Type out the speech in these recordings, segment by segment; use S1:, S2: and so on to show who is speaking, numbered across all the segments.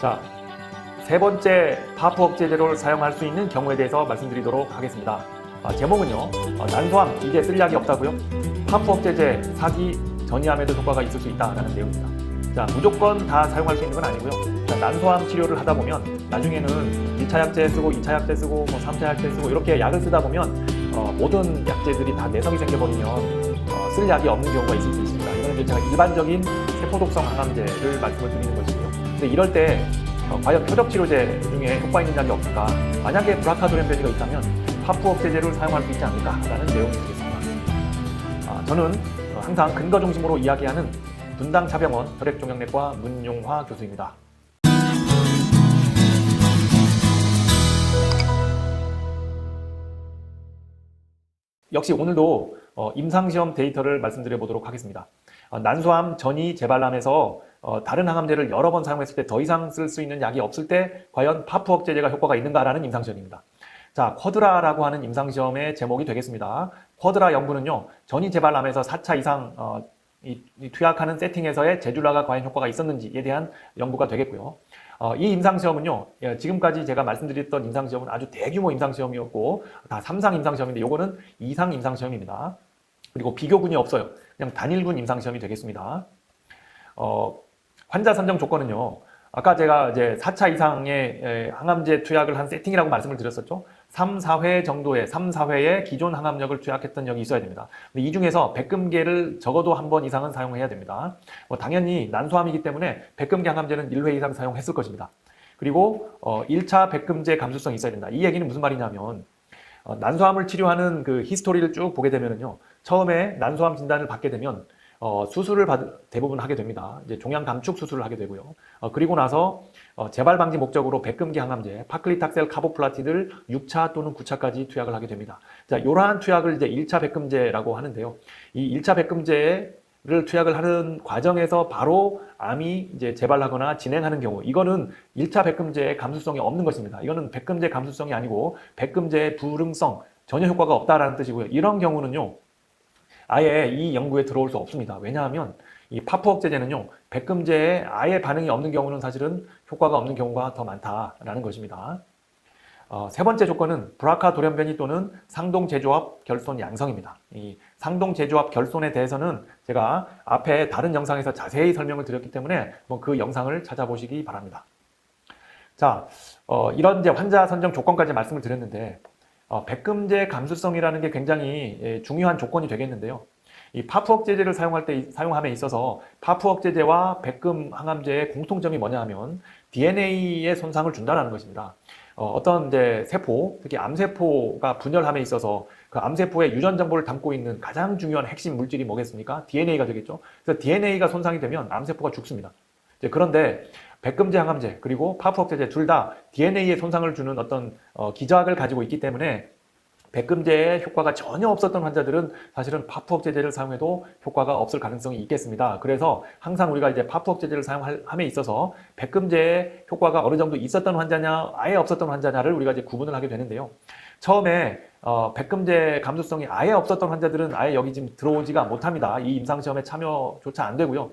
S1: 자, 세 번째 파프 억제제로를 사용할 수 있는 경우에 대해서 말씀드리도록 하겠습니다. 아, 제목은요, 어, 난소암 이제 쓸 약이 없다고요? 파프 억제제 사기 전이암에도 효과가 있을 수 있다라는 내용입니다. 자, 무조건 다 사용할 수 있는 건 아니고요. 자, 난소암 치료를 하다 보면 나중에는 1차 약제 쓰고 2차 약제 쓰고 뭐 3차 약제 쓰고 이렇게 약을 쓰다 보면 어, 모든 약제들이 다 내성이 생겨버리면 어, 쓸 약이 없는 경우가 있을 수 있습니다. 이제 제가 일반적인 세포독성 항암제를 말씀을 드리는 것이고요. 근데 이럴 때 어, 과연 표적 치료제 중에 효과 있는 약이 없을까? 만약에 브라카도렌베니가 있다면 파프 억제제를 사용할 수 있지 않을까라는 내용이 되겠습니다. 아, 저는 어, 항상 근거 중심으로 이야기하는 분당 차병원 혈액종양내과 문용화 교수입니다. 역시 오늘도 어, 임상시험 데이터를 말씀드려 보도록 하겠습니다. 어, 난소암 전이 재발암에서 어, 다른 항암제를 여러 번 사용했을 때 더 이상 쓸 수 있는 약이 없을 때 과연 파프 억제제가 효과가 있는가라는 임상시험입니다. 자, 쿼드라라고 하는 임상시험의 제목이 되겠습니다. 쿼드라 연구는요, 전이 재발암에서 4차 이상 어, 이, 이 투약하는 세팅에서의 제줄라가 과연 효과가 있었는지에 대한 연구가 되겠고요. 어, 이 임상시험은요, 예, 지금까지 제가 말씀드렸던 임상시험은 아주 대규모 임상시험이었고, 다 3상 임상시험인데, 요거는 2상 임상시험입니다. 그리고 비교군이 없어요. 그냥 단일군 임상시험이 되겠습니다. 어, 환자 선정 조건은요, 아까 제가 이제 4차 이상의 에, 항암제 투약을 한 세팅이라고 말씀을 드렸었죠. 3, 4회 정도의 3, 4회의 기존 항암력을 투약했던 적이 있어야 됩니다. 근데 이 중에서 백금계를 적어도 한 번 이상은 사용해야 됩니다. 뭐 당연히 난소암이기 때문에 백금계 항암제는 1회 이상 사용했을 것입니다. 그리고 어, 1차 백금제 감수성이 있어야 된다. 이 얘기는 무슨 말이냐면 어, 난소암을 치료하는 그 히스토리를 쭉 보게 되면은요. 처음에 난소암 진단을 받게 되면 어, 수술을 받, 대부분 하게 됩니다. 이제 종양 감축 수술을 하게 되고요. 어, 그리고 나서 어, 재발 방지 목적으로 백금기 항암제, 파클리탁셀 카보플라티드를 6차 또는 9차까지 투약을 하게 됩니다. 자, 이러한 투약을 이제 1차 백금제라고 하는데요. 이 1차 백금제를 투약을 하는 과정에서 바로 암이 이제 재발하거나 진행하는 경우, 이거는 1차 백금제의 감수성이 없는 것입니다. 이거는 백금제 감수성이 아니고 백금제의 불응성, 전혀 효과가 없다라는 뜻이고요. 이런 경우는요. 아예 이 연구에 들어올 수 없습니다. 왜냐하면 이 파프 억제제는요, 백금제에 아예 반응이 없는 경우는 사실은 효과가 없는 경우가 더 많다라는 것입니다. 어, 세 번째 조건은 브라카 돌연변이 또는 상동 제조합 결손 양성입니다. 이 상동 제조합 결손에 대해서는 제가 앞에 다른 영상에서 자세히 설명을 드렸기 때문에 뭐 그 영상을 찾아보시기 바랍니다. 자, 어, 이런 이제 환자 선정 조건까지 말씀을 드렸는데 어, 백금제 감수성이라는 게 굉장히 예, 중요한 조건이 되겠는데요. 이 파프 억제제를 사용할 때 사용함에 있어서 파프 억제제와 백금 항암제의 공통점이 뭐냐 하면 DNA에 손상을 준다라는 것입니다. 어, 떤 이제 세포, 특히 암세포가 분열함에 있어서 그 암세포의 유전 정보를 담고 있는 가장 중요한 핵심 물질이 뭐겠습니까? DNA가 되겠죠. 그래서 DNA가 손상이 되면 암세포가 죽습니다. 그런데 백금제 항암제 그리고 파프 억제제 둘 다 DNA에 손상을 주는 어떤 어, 기저학을 가지고 있기 때문에 백금제에 효과가 전혀 없었던 환자들은 사실은 파프 억제제를 사용해도 효과가 없을 가능성이 있겠습니다. 그래서 항상 우리가 이제 파프 억제제를 사용함에 있어서 백금제에 효과가 어느 정도 있었던 환자냐, 아예 없었던 환자냐를 우리가 이제 구분을 하게 되는데요. 처음에 어, 백금제 감수성이 아예 없었던 환자들은 아예 여기 지금 들어오지가 못합니다. 이 임상시험에 참여조차 안 되고요.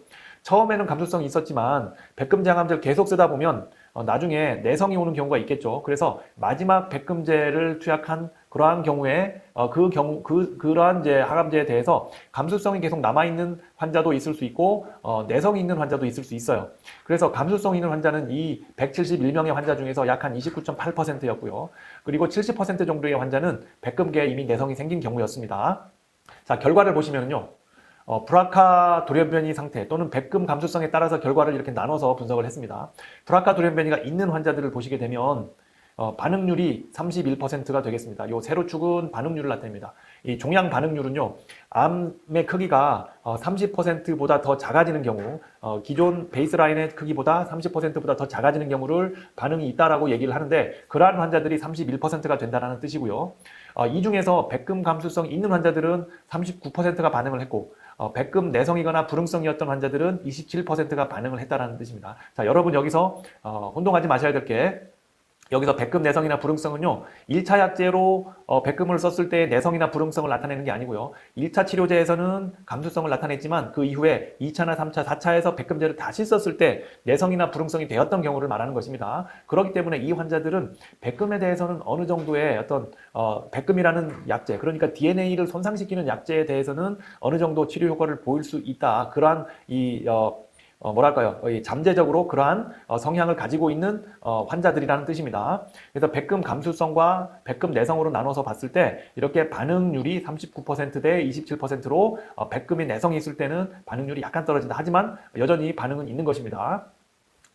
S1: 처음에는 감수성이 있었지만 백금제 항암제를 계속 쓰다 보면 어, 나중에 내성이 오는 경우가 있겠죠. 그래서 마지막 백금제를 투약한 그러한 경우에 어, 그 경우 그 그러한 이제 항암제에 대해서 감수성이 계속 남아 있는 환자도 있을 수 있고 어, 내성이 있는 환자도 있을 수 있어요. 그래서 감수성 있는 환자는 이 171명의 환자 중에서 약 한 29.8%였고요. 그리고 70% 정도의 환자는 백금계에 이미 내성이 생긴 경우였습니다. 자 결과를 보시면요. 어, 브라카 돌연변이 상태 또는 백금 감수성에 따라서 결과를 이렇게 나눠서 분석을 했습니다. 브라카 돌연변이가 있는 환자들을 보시게 되면 어, 반응률이 31%가 되겠습니다. 요 세로축은 반응률을 나타냅니다. 이 종양 반응률은요, 암의 크기가 어, 30%보다 더 작아지는 경우, 어, 기존 베이스라인의 크기보다 30%보다 더 작아지는 경우를 반응이 있다라고 얘기를 하는데, 그러한 환자들이 31%가 된다는 뜻이고요. 어, 이 중에서 백금 감수성이 있는 환자들은 39%가 반응을 했고, 어, 백금 내성이거나 불응성이었던 환자들은 27%가 반응을 했다라는 뜻입니다. 자, 여러분 여기서 어, 혼동하지 마셔야 될 게 여기서 백금 내성이나 불응성은요, 1차 약제로 어, 백금을 썼을 때 내성이나 불응성을 나타내는 게 아니고요. 1차 치료제에서는 감수성을 나타냈지만 그 이후에 2차나 3차, 4차에서 백금제를 다시 썼을 때 내성이나 불응성이 되었던 경우를 말하는 것입니다. 그렇기 때문에 이 환자들은 백금에 대해서는 어느 정도의 어떤 어, 백금이라는 약제, 그러니까 DNA를 손상시키는 약제에 대해서는 어느 정도 치료 효과를 보일 수 있다. 그러한 이 어, 어, 뭐랄까요, 이 잠재적으로 그러한 어, 성향을 가지고 있는 어, 환자들이라는 뜻입니다. 그래서 백금 감수성과 백금 내성으로 나눠서 봤을 때 이렇게 반응률이 39%대 27%로 어, 백금이 내성이 있을 때는 반응률이 약간 떨어진다. 하지만 여전히 반응은 있는 것입니다.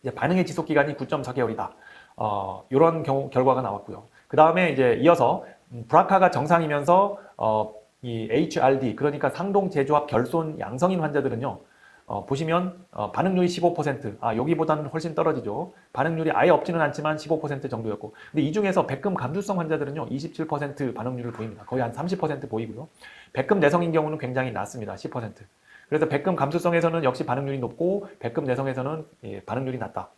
S1: 이제 반응의 지속 기간이 9.4개월이다. 어, 이런 경우 결과가 나왔고요. 그 다음에 이제 이어서 음, 브라카가 정상이면서 어, 이 HRD 그러니까 상동 제조합 결손 양성인 환자들은요. 어, 보시면 어, 반응률이 15%, 아 여기보다는 훨씬 떨어지죠. 반응률이 아예 없지는 않지만 15% 정도였고, 근데 이 중에서 백금 감수성 환자들은요 27% 반응률을 보입니다. 거의 한 30% 보이고요. 백금 내성인 경우는 굉장히 낮습니다. 10%. 그래서 백금 감수성에서는 역시 반응률이 높고 백금 내성에서는 예, 반응률이 낮다.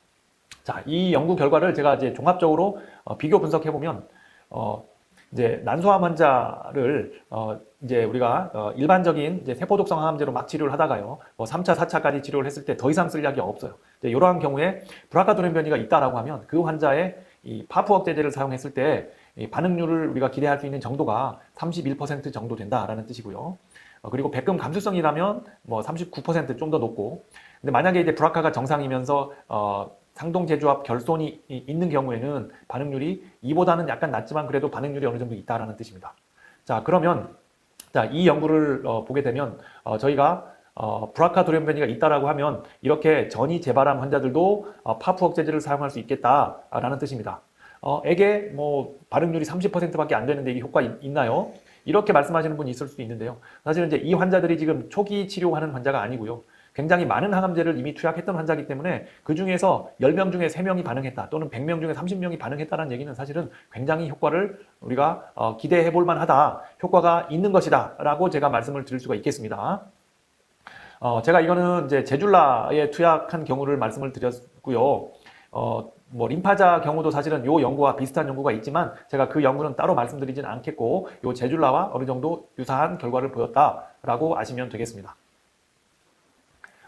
S1: 자, 이 연구 결과를 제가 이제 종합적으로 어, 비교 분석해 보면 어, 이제 난소암 환자를 어 이제 우리가 어 일반적인 이제 세포 독성 항암제로 막 치료를 하다가요. 뭐 3차, 4차까지 치료를 했을 때 더 이상 쓸 약이 없어요. 이제 이러한 경우에 브라카도렌 변이가 있다라고 하면 그 환자의 이 파프 억제제를 사용했을 때이 반응률을 우리가 기대할 수 있는 정도가 31% 정도 된다라는 뜻이고요. 어 그리고 백금 감수성이라면 뭐 39%좀 더 높고 근데 만약에 이제 브라카가 정상이면서 어 상동 제조합 결손이 있는 경우에는 반응률이 이보다는 약간 낮지만 그래도 반응률이 어느 정도 있다라는 뜻입니다. 자, 그러면 자, 이 연구를 어, 보게 되면 어, 저희가 어, 브라카 돌연변이가 있다라고 하면 이렇게 전이 재발암 환자들도 어, 파프 억제제를 사용할 수 있겠다라는 뜻입니다. 어, 에게 뭐 발응률이 30%밖에 안 되는데 이게 효과 있, 있나요? 이렇게 말씀하시는 분이 있을 수도 있는데요. 사실은 이제 이 환자들이 지금 초기 치료하는 환자가 아니고요. 굉장히 많은 항암제를 이미 투약했던 환자이기 때문에 그 중에서 10명 중에 3명이 반응했다 또는 100명 중에 30명이 반응했다는 얘기는 사실은 굉장히 효과를 우리가 어, 기대해 볼 만하다. 효과가 있는 것이다. 라고 제가 말씀을 드릴 수가 있겠습니다. 어, 제가 이거는 이제 제줄라에 투약한 경우를 말씀을 드렸고요. 어, 뭐 림파자 경우도 사실은 요 연구와 비슷한 연구가 있지만 제가 그 연구는 따로 말씀드리진 않겠고 요 제줄라와 어느 정도 유사한 결과를 보였다라고 아시면 되겠습니다.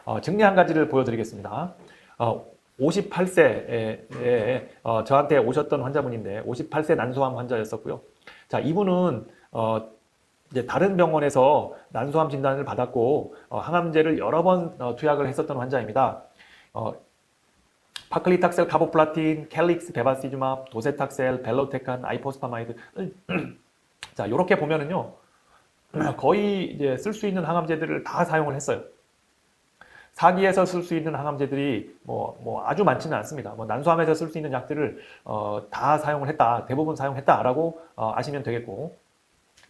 S1: 어, 증리 한 가지를 보여드리겠습니다. 어, 58세에 어, 저한테 오셨던 환자분인데 58세 난소암 환자였었고요. 자 이분은 어, 이제 다른 병원에서 난소암 진단을 받았고 어, 항암제를 여러 번 어, 투약을 했었던 환자입니다. 어, 파클리탁셀, 카보플라틴, 캘릭스, 베바시주맙, 도세탁셀, 벨로테칸, 아이포스파마이드. 자 이렇게 보면은요 거의 이제 쓸 수 있는 항암제들을 다 사용을 했어요. 사기에서 쓸 수 있는 항암제들이 뭐, 뭐 아주 많지는 않습니다. 뭐 난소암에서 쓸 수 있는 약들을 어, 다 사용을 했다, 대부분 사용했다라고 어, 아시면 되겠고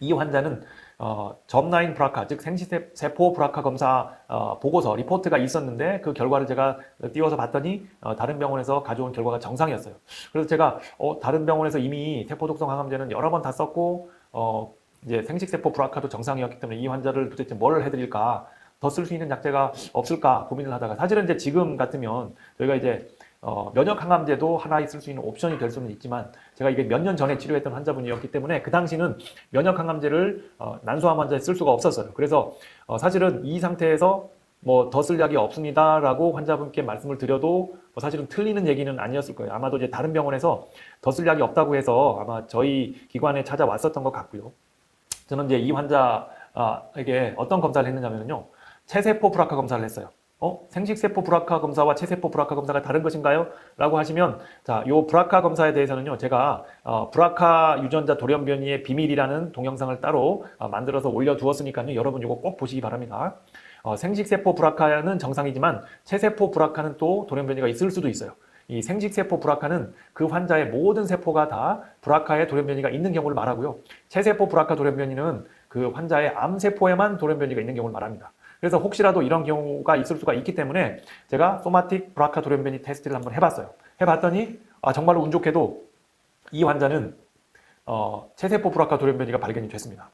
S1: 이 환자는 어, 점라인 브라카, 즉 생시세포 브라카 검사 어, 보고서 리포트가 있었는데 그 결과를 제가 띄워서 봤더니 어, 다른 병원에서 가져온 결과가 정상이었어요. 그래서 제가 어, 다른 병원에서 이미 세포 독성 항암제는 여러 번 다 썼고 어, 이제 생식세포 브라카도 정상이었기 때문에 이 환자를 도대체 뭘 해드릴까 더 쓸 수 있는 약제가 없을까 고민을 하다가 사실은 이제 지금 같으면 저희가 이제 어, 면역 항암제도 하나 있을 수 있는 옵션이 될 수는 있지만 제가 이게 몇 년 전에 치료했던 환자분이었기 때문에 그 당시는 면역 항암제를 어, 난소암 환자에 쓸 수가 없었어요. 그래서 어, 사실은 이 상태에서 뭐 더 쓸 약이 없습니다라고 환자분께 말씀을 드려도 뭐 사실은 틀리는 얘기는 아니었을 거예요. 아마도 이제 다른 병원에서 더 쓸 약이 없다고 해서 아마 저희 기관에 찾아왔었던 것 같고요. 저는 이제 이 환자에게 어떤 검사를 했느냐면요. 체세포 브라카 검사를 했어요. 어? 생식세포 브라카 검사와 체세포 브라카 검사가 다른 것인가요? 라고 하시면 자, 요 브라카 검사에 대해서는요. 제가 어, 브라카 유전자 돌연 변이의 비밀이라는 동영상을 따로 어, 만들어서 올려 두었으니까요. 여러분 이거 꼭 보시기 바랍니다. 어, 생식세포 브라카는 정상이지만 체세포 브라카는 또 돌연 변이가 있을 수도 있어요. 이 생식세포 브라카는 그 환자의 모든 세포가 다 브라카의 돌연변이가 있는 경우를 말하고요. 체세포 브라카 돌연변이는 그 환자의 암세포에만 돌연변이가 있는 경우를 말합니다. 그래서 혹시라도 이런 경우가 있을 수가 있기 때문에 제가 소마틱 브라카 돌연변이 테스트를 한번 해봤어요. 해봤더니 아, 정말로 운 좋게도 이 환자는 어, 체세포 브라카 돌연변이가 발견이 됐습니다.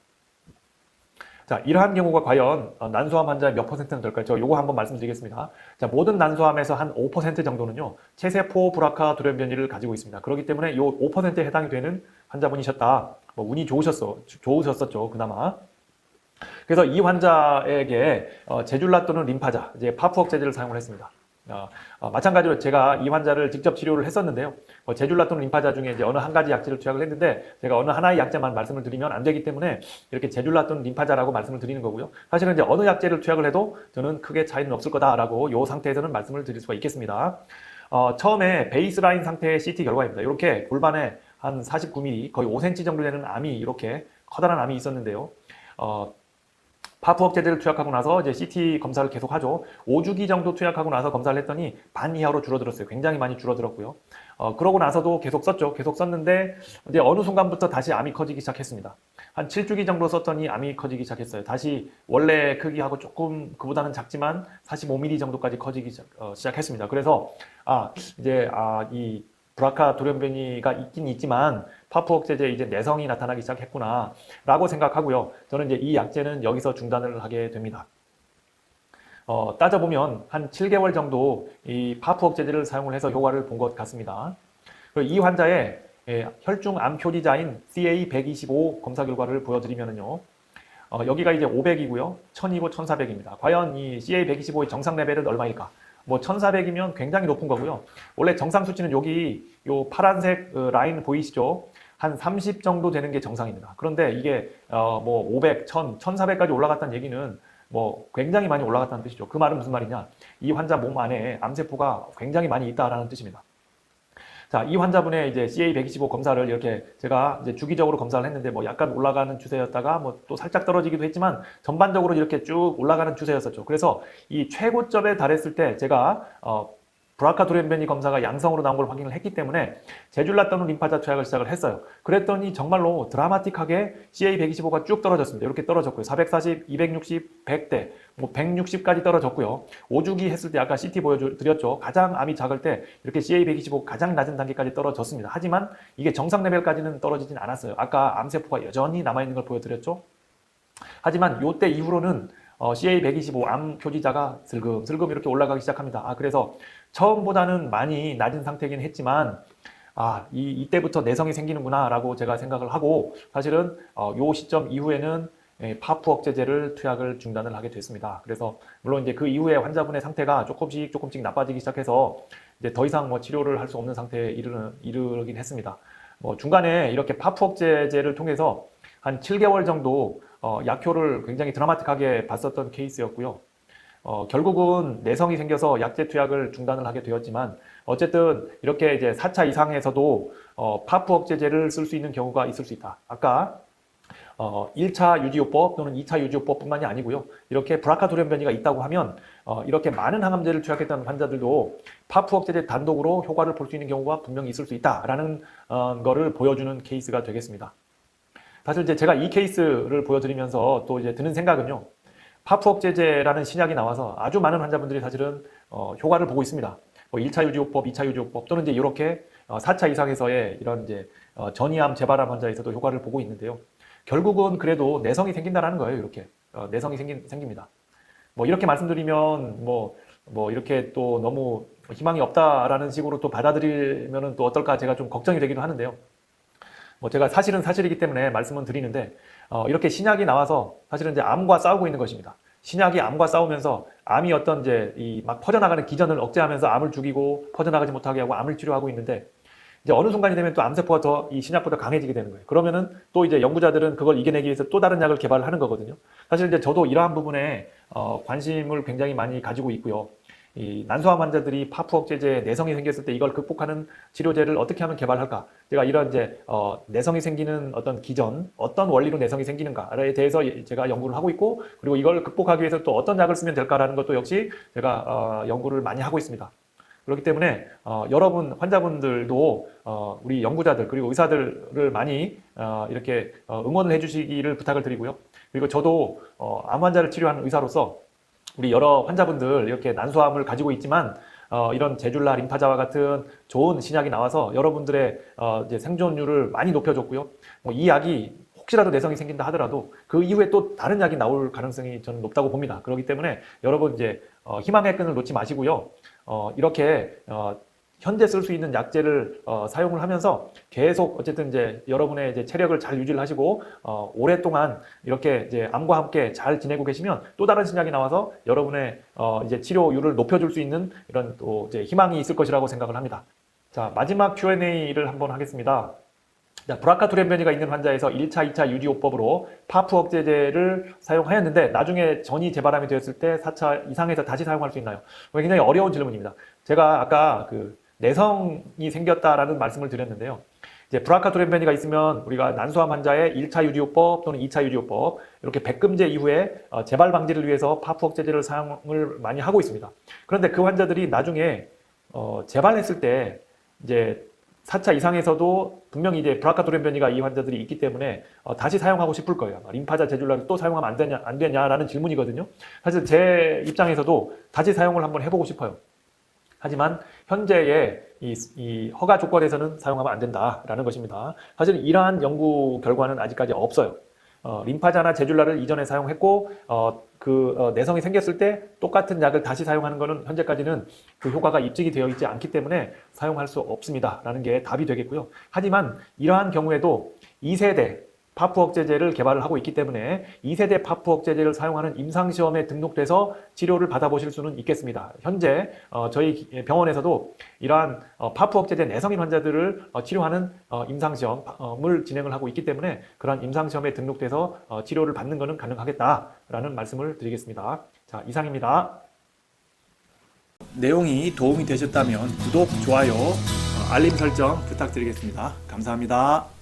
S1: 자, 이러한 경우가 과연 어, 난소암 환자의 몇 퍼센트는 될까요? 저 요거 한번 말씀드리겠습니다. 자, 모든 난소암에서 한 5% 정도는요, 체세포 브라카 돌연 변이를 가지고 있습니다. 그렇기 때문에 요 5%에 해당이 되는 환자분이셨다. 뭐 운이 좋으셨어, 좋으셨었죠, 그나마. 그래서 이 환자에게 어, 제줄라 또는 림파자, 이제 파프억제제를 사용을 했습니다. 어, 어, 마찬가지로 제가 이 환자를 직접 치료를 했었는데요. 뭐 제줄라 또는 림파자 중에 이제 어느 한 가지 약제를 투약을 했는데 제가 어느 하나의 약제만 말씀을 드리면 안 되기 때문에 이렇게 제줄라 또는 림파자라고 말씀을 드리는 거고요. 사실은 이제 어느 약제를 투약을 해도 저는 크게 차이는 없을 거다라고 이 상태에서는 말씀을 드릴 수가 있겠습니다. 어, 처음에 베이스라인 상태의 CT 결과입니다. 이렇게 골반에 한 49mm, 거의 5cm 정도 되는 암이 이렇게 커다란 암이 있었는데요. 어, 파프억제제를 투약하고 나서 이제 CT 검사를 계속 하죠. 5주기 정도 투약하고 나서 검사를 했더니 반 이하로 줄어들었어요. 굉장히 많이 줄어들었고요. 어, 그러고 나서도 계속 썼죠. 계속 썼는데 이제 어느 순간부터 다시 암이 커지기 시작했습니다. 한 7주기 정도 썼더니 암이 커지기 시작했어요. 다시 원래 크기하고 조금 그보다는 작지만 45mm 정도까지 커지기 시작, 어, 시작했습니다. 그래서 아 이제 아이 브라카 돌연변이가 있긴 있지만 파프억제제 이제 내성이 나타나기 시작했구나라고 생각하고요. 저는 이제 이 약제는 여기서 중단을 하게 됩니다. 어, 따져보면 한 7개월 정도 이 파프억제제를 사용을 해서 효과를 본 것 같습니다. 이 환자의 예, 혈중 암 표지자인 CA125 검사 결과를 보여드리면요. 어, 여기가 이제 500이고요. 1000이고 1400입니다. 과연 이 CA125의 정상 레벨은 얼마일까? 뭐 1400이면 굉장히 높은 거고요. 원래 정상 수치는 여기 요 파란색 어, 라인 보이시죠? 한 30 정도 되는 게 정상입니다. 그런데 이게 어 뭐 500, 1000, 1400까지 올라갔다는 얘기는 뭐 굉장히 많이 올라갔다는 뜻이죠. 그 말은 무슨 말이냐? 이 환자 몸 안에 암세포가 굉장히 많이 있다라는 뜻입니다. 자, 이 환자분의 이제 CA125 검사를 이렇게 제가 이제 주기적으로 검사를 했는데 뭐 약간 올라가는 추세였다가 뭐 또 살짝 떨어지기도 했지만 전반적으로 이렇게 쭉 올라가는 추세였었죠. 그래서 이 최고점에 달했을 때 제가 어 브라카 돌연변이 검사가 양성으로 나온 걸 확인을 했기 때문에 제줄라 또는 림파자 투약을 시작을 했어요. 그랬더니 정말로 드라마틱하게 CA125가 쭉 떨어졌습니다. 이렇게 떨어졌고요. 440, 260, 100대, 뭐 160까지 떨어졌고요. 5주기 했을 때 아까 CT 보여드렸죠. 가장 암이 작을 때 이렇게 CA125 가장 낮은 단계까지 떨어졌습니다. 하지만 이게 정상 레벨까지는 떨어지진 않았어요. 아까 암세포가 여전히 남아있는 걸 보여드렸죠. 하지만 요때 이후로는 어, CA125 암 표지자가 슬금 슬금 이렇게 올라가기 시작합니다. 아, 그래서 처음보다는 많이 낮은 상태이긴 했지만 아, 이, 이때부터 내성이 생기는구나 라고 제가 생각을 하고 사실은 어, 요 시점 이후에는 예, 파프 억제제를 투약을 중단을 하게 됐습니다. 그래서 물론 이제 그 이후에 환자분의 상태가 조금씩 조금씩 나빠지기 시작해서 이제 더 이상 뭐 치료를 할 수 없는 상태에 이르는, 이르긴 했습니다. 뭐 중간에 이렇게 파프 억제제를 통해서 한 7개월 정도 어, 약효를 굉장히 드라마틱하게 봤었던 케이스였고요. 어, 결국은 내성이 생겨서 약제 투약을 중단을 하게 되었지만 어쨌든 이렇게 이제 4차 이상에서도 어, 파프 억제제를 쓸 수 있는 경우가 있을 수 있다. 아까 어, 1차 유지요법 또는 2차 유지요법뿐만이 아니고요. 이렇게 브라카 돌연변이가 있다고 하면 어, 이렇게 많은 항암제를 투약했던 환자들도 파프 억제제 단독으로 효과를 볼 수 있는 경우가 분명히 있을 수 있다라는 어, 거를 보여주는 케이스가 되겠습니다. 사실 이제 제가 이 케이스를 보여드리면서 또 이제 드는 생각은요. 파프억제제라는 신약이 나와서 아주 많은 환자분들이 사실은 어, 효과를 보고 있습니다. 뭐 1차 유지요법, 2차 유지요법 또는 이제 이렇게 어, 4차 이상에서의 이런 이제 어, 전이암, 재발암 환자에서도 효과를 보고 있는데요. 결국은 그래도 내성이 생긴다라는 거예요. 이렇게 어, 내성이 생긴, 생깁니다. 뭐 이렇게 말씀드리면 뭐, 뭐 이렇게 또 너무 희망이 없다라는 식으로 또 받아들이면은 또 어떨까 제가 좀 걱정이 되기도 하는데요. 뭐 제가 사실은 사실이기 때문에 말씀은 드리는데 어, 이렇게 신약이 나와서 사실은 이제 암과 싸우고 있는 것입니다. 신약이 암과 싸우면서 암이 어떤 이제 이 막 퍼져나가는 기전을 억제하면서 암을 죽이고 퍼져나가지 못하게 하고 암을 치료하고 있는데 이제 어느 순간이 되면 또 암세포가 더 이 신약보다 강해지게 되는 거예요. 그러면은 또 이제 연구자들은 그걸 이겨내기 위해서 또 다른 약을 개발을 하는 거거든요. 사실 이제 저도 이러한 부분에 어, 관심을 굉장히 많이 가지고 있고요. 이 난소암 환자들이 파프 억제제 내성이 생겼을 때 이걸 극복하는 치료제를 어떻게 하면 개발할까? 제가 이런 이제 어, 내성이 생기는 어떤 기전, 어떤 원리로 내성이 생기는가에 대해서 제가 연구를 하고 있고 그리고 이걸 극복하기 위해서 또 어떤 약을 쓰면 될까라는 것도 역시 제가 어, 연구를 많이 하고 있습니다. 그렇기 때문에 어, 여러분 환자분들도 어, 우리 연구자들 그리고 의사들을 많이 어, 이렇게 어, 응원을 해주시기를 부탁을 드리고요. 그리고 저도 어, 암 환자를 치료하는 의사로서 우리 여러 환자분들 이렇게 난소암을 가지고 있지만 어, 이런 제줄라 림파자와 같은 좋은 신약이 나와서 여러분들의 어, 이제 생존율을 많이 높여줬고요. 뭐 이 약이 혹시라도 내성이 생긴다 하더라도 그 이후에 또 다른 약이 나올 가능성이 저는 높다고 봅니다. 그렇기 때문에 여러분 이제 어, 희망의 끈을 놓지 마시고요. 어, 이렇게 어, 현재 쓸 수 있는 약제를 어, 사용을 하면서 계속 어쨌든 이제 여러분의 이제 체력을 잘 유지를 하시고 어, 오랫동안 이렇게 이제 암과 함께 잘 지내고 계시면 또 다른 신약이 나와서 여러분의 어, 이제 치료율을 높여줄 수 있는 이런 또 이제 희망이 있을 것이라고 생각을 합니다. 자 마지막 Q&A를 한번 하겠습니다. 자, 브라카토렌변이가 있는 환자에서 1차, 2차 유지요법으로 파프 억제제를 사용하였는데 나중에 전이 재발암이 되었을 때 4차 이상에서 다시 사용할 수 있나요? 굉장히 어려운 질문입니다. 제가 아까 그 내성이 생겼다라는 말씀을 드렸는데요. 이제 브라카토렌변이가 있으면 우리가 난소암 환자의 1차 유지요법 또는 2차 유지요법 이렇게 백금제 이후에 어, 재발 방지를 위해서 파프 억제제를 사용을 많이 하고 있습니다. 그런데 그 환자들이 나중에 어, 재발했을 때 이제 4차 이상에서도 분명히 이제 브라카토렌 변이가 이 환자들이 있기 때문에 어, 다시 사용하고 싶을 거예요. 림파자 제줄라를 또 사용하면 안 되냐, 안 되냐라는 질문이거든요. 사실 제 입장에서도 다시 사용을 한번 해보고 싶어요. 하지만 현재의 이, 이 허가 조건에서는 사용하면 안 된다라는 것입니다. 사실 이러한 연구 결과는 아직까지 없어요. 어, 림파자나 제줄라를 이전에 사용했고 어, 그 어, 내성이 생겼을 때 똑같은 약을 다시 사용하는 것은 현재까지는 그 효과가 입증이 되어 있지 않기 때문에 사용할 수 없습니다라는 게 답이 되겠고요. 하지만 이러한 경우에도 2세대 파프 억제제를 개발을 하고 있기 때문에 2세대 파프 억제제를 사용하는 임상시험에 등록돼서 치료를 받아보실 수는 있겠습니다. 현재 어, 저희 병원에서도 이러한 어, 파프 억제제 내성인 환자들을 어, 치료하는 어, 임상시험을 진행을 하고 있기 때문에 그러한 임상시험에 등록돼서 어, 치료를 받는 것은 가능하겠다라는 말씀을 드리겠습니다. 자, 이상입니다. 내용이 도움이 되셨다면 구독, 좋아요, 어, 알림 설정 부탁드리겠습니다. 감사합니다.